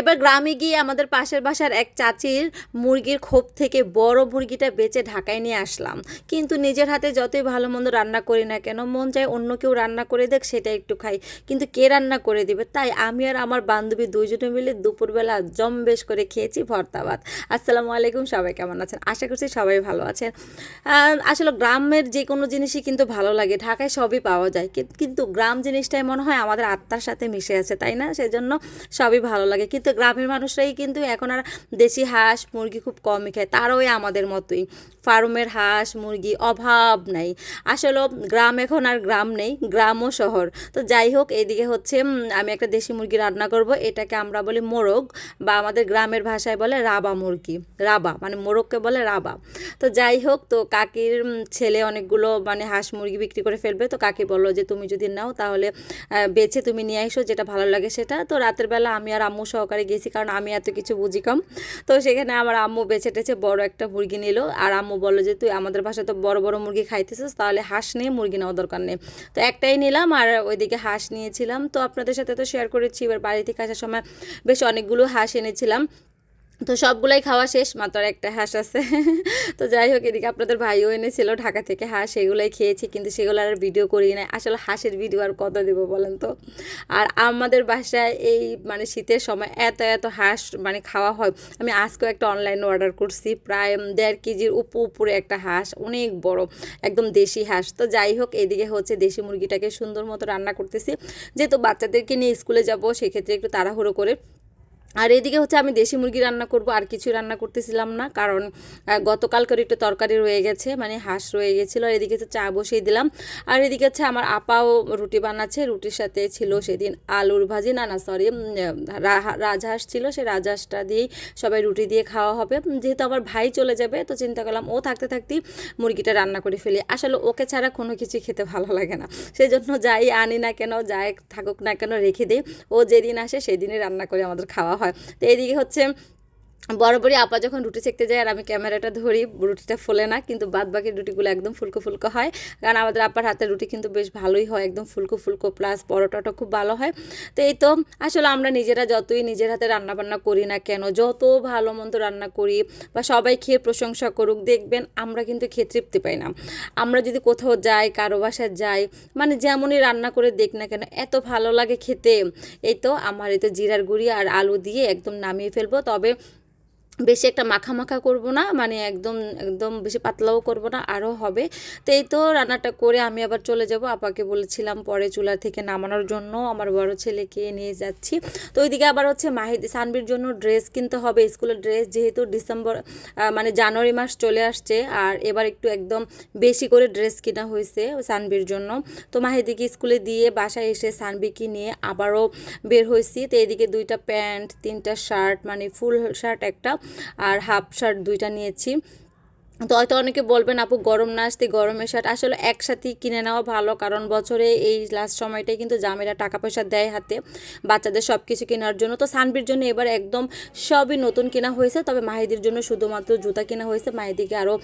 এবার গ্রামে গিয়ে আমাদের পাশের বাসার এক চাচির মুরগির খোপ থেকে বড় মুরগিটা বেচে ঢাকায় নিয়ে আসলাম। কিন্তু নিজের হাতে যতই ভালো মন্দ রান্না করি না কেন, মন চায় অন্য কেউ রান্না করে দেখ সেটা একটু খাই। কিন্তু কে রান্না করে দিবে? তাই আমি আর আমার বান্ধবী দুইজনে মিলে দুপুরবেলা জম্বেশ করে খেয়েছি ভর্তা ভাত আসসালামু আলাইকুম, সবাই কেমন আছেন? আশা করছি সবাই ভালো আছেন। আসলে গ্রামের যে কোনো জিনিসই কিন্তু ভালো লাগে, ঢাকায় সবই পাওয়া যায়। কিন্তু গ্রাম জিনিসটাই মনে হয় আমাদের আত্মার সাথে মিশে আছে, তাই না? সেজন্য সবই ভালো লাগে। কিন্তু গ্রামের মানুষরাই কিন্তু এখন আর দেশি হাঁস মুরগি খুব কমই খায় তারাও আমাদের মতোই। ফার্মের হাঁস, মুরগি, অভাব নাই। আসলে গ্রাম এখন আর গ্রাম নেই গ্রাম ও শহর। তো যাই হোক এইদিকে হচ্ছে আমি একটা দেশি মুরগি রান্না করব। এটাকে আমরা বলি মোরগ বা আমাদের গ্রামের ভাষায় বলে রাবা মুরগি। রাবা মানে মোরগকে বলে রাবা। তো যাই হোক, তো কাকির ছেলে অনেকগুলো মানে হাঁস মুরগি বিক্রি করে ফেলবে। তো কাকি বলল যে, তুমি যদি নাও তাহলে বেছে তুমি নিয়ে এসো যেটা ভালো লাগে সেটা। তো রাতের বেলা আমি আর আম্মু সহকারে গেছি, কারণ আমি এত কিছু বুঝি কম। তো সেখানে আমার আম্মু বেছে টেছে বড় একটা মুরগি নিল। আর আম্মু বলল যে, তুই আমাদের বাসায় তো বড় বড় মুরগি খাইতেছিস, তাহলে হাঁস নিয়ে মুরগি নেওয়া দরকার নেই। তো একটাই নিলাম আর ওইদিকে হাঁস নিয়েছিলাম। তো আপনাদের সাথে তো শেয়ার করেছি, এবার বাড়ি থেকে আসার সময় বেশ অনেকগুলো হাঁস এনেছিলাম। তো সবগুলাই খাওয়া শেষ, মাত্র একটা হাঁস আছে। তো যাই হোক, এদিকে আপনাদের ভাইও এনেছিল, ঢাকা থেকে হাঁস সেগুলোই খেয়েছি, কিন্তু সেগুলো আর ভিডিও করি না আসলে হাঁসের ভিডিও আর কত দেবো বলেন তো? আর আমাদের বাসায় এই মানে শীতের সময় এত এত হাঁস মানে খাওয়া হয়। আমি আজকেও একটা অনলাইন অর্ডার করছি, প্রায় দেড় কেজির উপ, উপরে একটা হাঁস, অনেক বড়, একদম দেশি হাঁস। তো যাই হোক, এদিকে হচ্ছে দেশি মুরগিটাকে সুন্দর মতো রান্না করতেছি। যেহেতু বাচ্চাদেরকে নিয়ে স্কুলে যাব, সেক্ষেত্রে একটু তাড়াহুড়ো করে আর এদিকে হচ্ছে আমি দেশি মুরগি রান্না করব, আর কিছু রান্না করতেছিলাম না, কারণ গতকালকার একটু তরকারি রয়ে গেছে মানে হাঁস রয়ে গেছিল আর এদিকে হচ্ছে চা বসিয়ে দিলাম, আর এদিকে হচ্ছে আমার আপাও রুটি বানাচ্ছে, রুটির সাথে ছিল সেদিন আলুর ভাজি, না না সরি রাজহাঁস ছিল সেই রাজহাঁসটা দিয়েই সবাই রুটি দিয়ে খাওয়া হবে যেহেতু আমার ভাই চলে যাবে, তো চিন্তা করলাম ও থাকতে থাকতেই মুরগিটা রান্না করে ফেলি, আসলে ওকে ছাড়া কোনো কিছু খেতে ভালো লাগে না সেই জন্য যাই আনি না কেন, যাই থাকুক না কেন রেখে দিই, ও যেদিন আসে সেদিনই রান্না করে আমাদের খাওয়া হয়। তো এইদিকে হচ্ছে বরাবরই আপা যখন রুটি সেঁকতে যায় আর আমি ক্যামেরাটা ধরি, রুটিটা ফোলে না, কিন্তু বাদ বাকি রুটিগুলো একদম ফুলকো ফুলকো হয়। কারণ আমাদের আপার হাতের রুটি কিন্তু বেশ ভালোই হয়, একদম ফুলকো ফুলকো, প্লাস পরোটাটা খুব ভালো হয়। তো এই তো, আসলে আমরা নিজেরা যতই নিজের হাতে রান্না বান্না করি না কেন, যত ভালো মন্দ রান্না করি বা সবাই খেয়ে প্রশংসা করুক, দেখবেন আমরা কিন্তু খেয়ে তৃপ্তি পাই না। আমরা যদি কোথাও যাই, কারও বাসায় যাই মানে যেমনই রান্না করে দেখ না কেন, এত ভালো লাগে খেতে। এই তো, আমার এই তো জিরার গুঁড়ি আর আলু দিয়ে একদম নামিয়ে ফেলব। তবে বেশি একটা মাখা মাখা করব না মানে একদম একদম বেশি পাতলাও করব না আরও হবে। তো এই তো রান্নাটা করে আমি আবার চলে যাব। আপাকে বলেছিলাম পরে চুলা থেকে নামানোর জন্য আমার বড় ছেলেকে নিয়ে যাচ্ছি। তো ওইদিকে আবার হচ্ছে মাহিদি, সানবির জন্য ড্রেস কিনতে হবে। স্কুলের ড্রেস যেহেতু ডিসেম্বর মানে জানুয়ারি মাস চলে আসছে, আর এবার একটু একদম বেশি করে ড্রেস কেনা হয়েছে সানবির জন্য। তো মাহিদিকে স্কুলে দিয়ে বাসায় এসে সানবিকে নিয়ে আবারও বের হয়েছি। তো এদিকে দুইটা প্যান্ট, তিনটা শার্ট মানে ফুল শার্ট একটা আর হাফ শার্ট দুইটা নিয়েছি। তো হয়তো অনেকে বলবেন, আপু, গরম না আসতে গরমের শার্ট আসলে একসাথেই কিনে নেওয়া ভালো, কারণ বছরে এই লাস্ট সময়টাই কিন্তু জামেরা টাকা পয়সা দেয় হাতে বাচ্চাদের সব কিছু কেনার জন্য। তো সানবির জন্য এবার একদম সবই নতুন কেনা হয়েছে, তবে মাহিদির জন্য শুধুমাত্র জুতা কেনা হয়েছে। মাহিদিকে আরও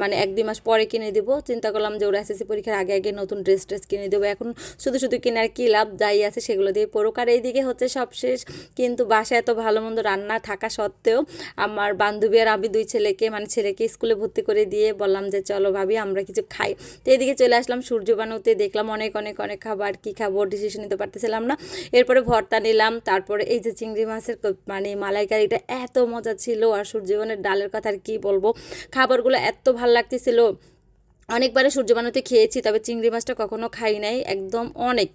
মানে এক দুই মাস পরে কিনে দেবো। চিন্তা করলাম যে ওরা এসএসসি পরীক্ষার আগে আগে নতুন ড্রেস ট্রেস কিনে দেবো। এখন শুধু শুধু কেনার কী লাভ, যাই আছে সেগুলো দিয়ে পড়ুক। আর এইদিকে হচ্ছে সব শেষ কিন্তু বাসায় এত ভালো মন্দ রান্না থাকা সত্ত্বেও আমার বান্ধবী আর আমি দুই ছেলেকে মানে ছেলেকে স্কুলে ভর্তি করে দিয়ে বললাম যে, চলো ভাবি, আমরা কিছু খাই। তো এদিকে চলে আসলাম সূর্য বানুতে দেখলাম অনেক অনেক অনেক খাবার, কী খাব ডিসিশন নিতে পারতেছিলাম না। এরপরে ভর্তা নিলাম, তারপরে এই যে চিংড়ি মাছের মানে মালাইকারিটা এত মজা ছিল, আর সূর্যবানের ডালের কথা আর কী বলব? খাবারগুলো এত ভালো লাগতেছিল অনেকবারে সূর্য বানুতে খেয়েছি, তবে চিংড়ি মাছটা কখনো খাই নাই। একদম অনেক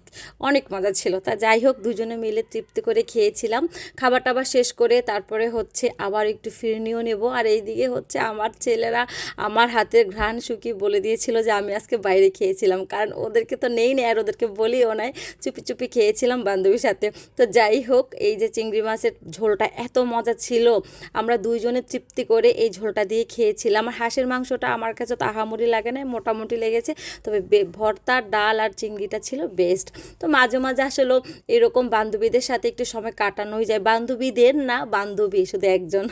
অনেক মজা ছিল। তা যাই হোক, দুজনে মিলে তৃপ্তি করে খেয়েছিলাম। খাবার টাবার শেষ করে তারপরে হচ্ছে আবার একটু ফিরনিও নেব। আর এইদিকে হচ্ছে আমার ছেলেরা আমার হাতের ঘ্রাণ শুকিয়ে বলে দিয়েছিল যে আমি আজকে বাইরে খেয়েছিলাম। কারণ ওদেরকে তো নেই না, আর ওদেরকে বলিও নাই। চুপি চুপি খেয়েছিলাম বান্ধবীর সাথে। তো যাই হোক, এই যে চিংড়ি মাছের ঝোলটা এত মজা ছিল, আমরা দুইজনে তৃপ্তি করে এই ঝোলটা দিয়ে খেয়েছিলাম। আর হাঁসের মাংসটা আমার কাছে তো আহামরি লাগে না নাই মোটামুটি লেগেছে। তবে ভর্তা, ডাল আর চিংড়িটা ছিল বেস্ট তো মাঝে মাঝে আসলে এরকম বান্ধবীদের সাথে একটু সময় কাটানোই যায়। বান্ধবীদের না, বান্ধবী, শুধু একজন।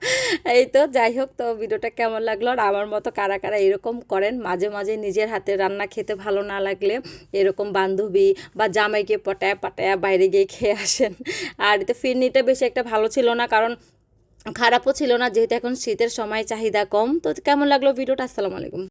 এই তো, যাই হোক, তো ভিডিওটা কেমন লাগল আর আমার মতো কারা কারা এরকম করেন? মাঝে মাঝে নিজের হাতে রান্না খেতে ভালো না লাগলে এরকম বান্ধবী বা জামাইকে পটায়া পাটায়া বাইরে গিয়ে খেয়ে আসেন। আর এতে ফিরনিটা বেশি একটা ভালো ছিল না, কারণ খারাপও ছিল না, যেহেতু এখন শীতের সময় চাহিদা কম। তো কেমন লাগল ভিডিওটা? আসসালামু আলাইকুম।